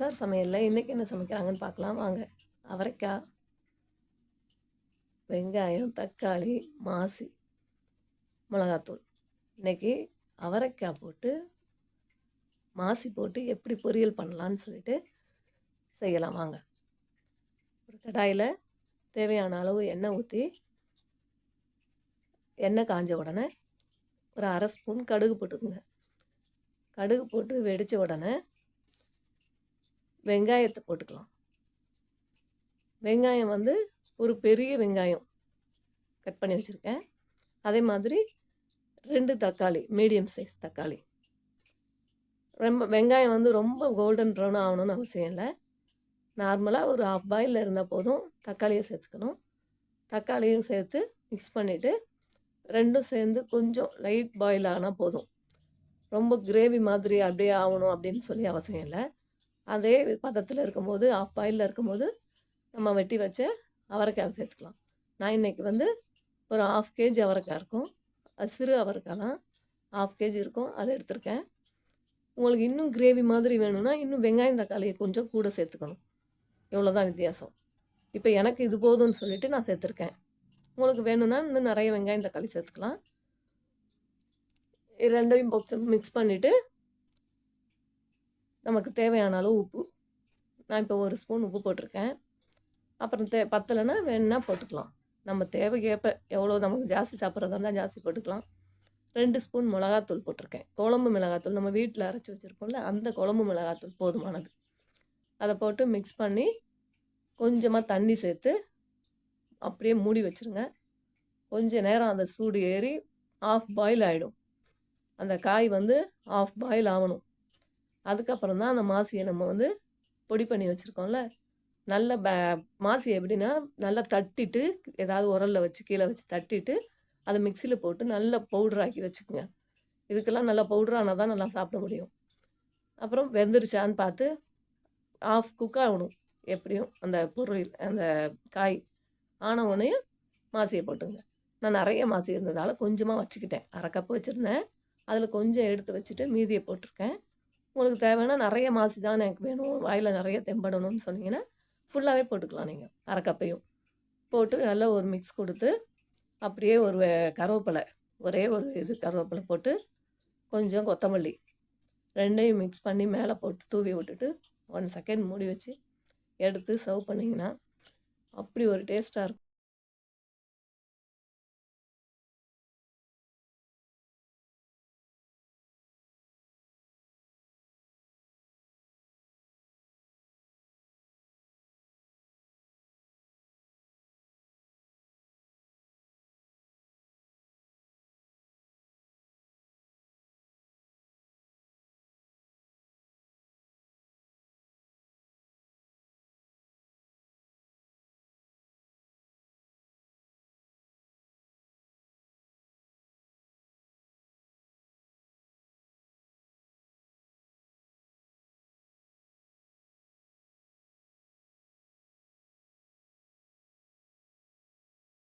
SR சமையலில் இன்றைக்கி என்ன சமைக்கிறாங்கன்னு பார்க்கலாம் வாங்க. அவரைக்காய் வெங்காயம் தக்காளி மாசி மிளகாத்தூள். இன்றைக்கி அவரைக்காய் போட்டு மாசி போட்டு எப்படி பொரியல் பண்ணலான்னு சொல்லிட்டு செய்யலாம். வாங்க. ஒரு கடாயில் தேவையான அளவு எண்ணெய் ஊற்றி எண்ணெய் காஞ்ச உடனே ஒரு அரை ஸ்பூன் கடுகு போட்டுக்குங்க. கடுகு போட்டு வெடித்த உடனே வெங்காயத்தை போட்டுக்கலாம். வெங்காயம் வந்து ஒரு பெரிய வெங்காயம் கட் பண்ணி வச்சுருக்கேன். அதே மாதிரி ரெண்டு தக்காளி மீடியம் சைஸ் தக்காளி. ரொம்ப வெங்காயம் வந்து ரொம்ப கோல்டன் ப்ரௌன் ஆகணும்னு அவசியம் இல்லை. நார்மலாக ஒரு ஆஃப் பாயில் இருந்தால் போதும். தக்காளியை சேர்த்துக்கணும். தக்காளியும் சேர்த்து மிக்ஸ் பண்ணிவிட்டு ரெண்டும் சேர்ந்து கொஞ்சம் லைட் பாயில் ஆனால் போதும். ரொம்ப கிரேவி மாதிரி அப்படியே ஆகணும் அப்படின்னு சொல்லி அவசியம் இல்லை. அதே பதத்தில் இருக்கும்போது ஆஃப் பாயிலில் இருக்கும்போது நம்ம வெட்டி வச்ச அவரைக்காய் சேர்த்துக்கலாம். நான் இன்றைக்கி வந்து ஒரு ஆஃப் கேஜி அவரைக்காய் இருக்கும். அது சிறு அவரைக்காய் தான். ஆஃப் கேஜி இருக்கும். அதை எடுத்திருக்கேன். உங்களுக்கு இன்னும் கிரேவி மாதிரி வேணும்னா இன்னும் வெங்காயம் தக்காளியை கொஞ்சம் கூட சேர்த்துக்கணும். இவ்வளோ தான் வித்தியாசம். இப்போ எனக்கு இது போதும்னு சொல்லிவிட்டு நான் சேர்த்துருக்கேன். உங்களுக்கு வேணும்னா இன்னும் நிறைய வெங்காயம் தக்காளி சேர்த்துக்கலாம். ரெண்டையும் மிக்ஸ் பண்ணிவிட்டு நமக்கு தேவையான அளவு உப்பு. நான் இப்போ ஒரு ஸ்பூன் உப்பு போட்டிருக்கேன். அப்புறம் தே பத்தலைன்னா வேணுன்னா போட்டுக்கலாம். நம்ம தேவைக்கேற்ப எவ்வளோ நமக்கு ஜாஸ்தி சாப்பிட்றதா இருந்தால் ஜாஸ்தி போட்டுக்கலாம். ரெண்டு ஸ்பூன் மிளகாத்தூள் போட்டிருக்கேன். குழம்பு மிளகாத்தூள் நம்ம வீட்டில் அரைச்சி வச்சுருப்போம்ல அந்த குழம்பு மிளகாத்தூள் போதுமானது. அதை போட்டு மிக்ஸ் பண்ணி கொஞ்சமாக தண்ணி சேர்த்து அப்படியே மூடி வச்சுருங்க. கொஞ்ச நேரம் அந்த சூடு ஏறி ஆஃப் பாயில் ஆகிடும் அந்த காய் வந்து ஆஃப் பாயில் ஆகணும். அதுக்கப்புறம் தான் அந்த மாசியை நம்ம வந்து பொடி பண்ணி வச்சுருக்கோம்ல. நல்ல பே மாசியை எப்படின்னா நல்லா தட்டிட்டு ஏதாவது உரலில் வச்சு கீழே வச்சு தட்டிட்டு அதை மிக்சியில் போட்டு நல்லா பவுடராக்கி வச்சுக்கோங்க. இதுக்கெல்லாம் நல்லா பவுடரானால் தான் நல்லா சாப்பிட முடியும். அப்புறம் வெந்துருச்சான்னு பார்த்து ஆஃப் குக் ஆகணும். எப்படியும் அந்த பொருள் அந்த காய் ஆன உடனே மாசியை போட்டுங்க. நான் நிறைய மாசி இருந்ததால் கொஞ்சமாக வச்சுக்கிட்டேன். அரை கப்பு வச்சுருந்தேன். அதில் கொஞ்சம் எடுத்து வச்சுட்டு மீதியை போட்டிருக்கேன். உங்களுக்கு தேவைன்னா நிறைய மாசி தான் எனக்கு வேணும். வாயில் நிறைய தெம்படணும்னு சொன்னீங்கன்னா ஃபுல்லாகவே போட்டுக்கலாம் நீங்கள் அரைக்கப்பையும். போட்டு நல்லா ஒரு மிக்ஸ் கொடுத்து அப்படியே ஒரு கருவேப்பிலை ஒரே ஒரு இது கருவேப்பிலை போட்டு கொஞ்சம் கொத்தமல்லி ரெண்டையும் மிக்ஸ் பண்ணி மேலே போட்டு தூவி விட்டுட்டு ஒன் செகண்ட் மூடி வச்சு எடுத்து சர்வ் பண்ணிங்கன்னா அப்படி ஒரு டேஸ்ட்டாக இருக்கும்.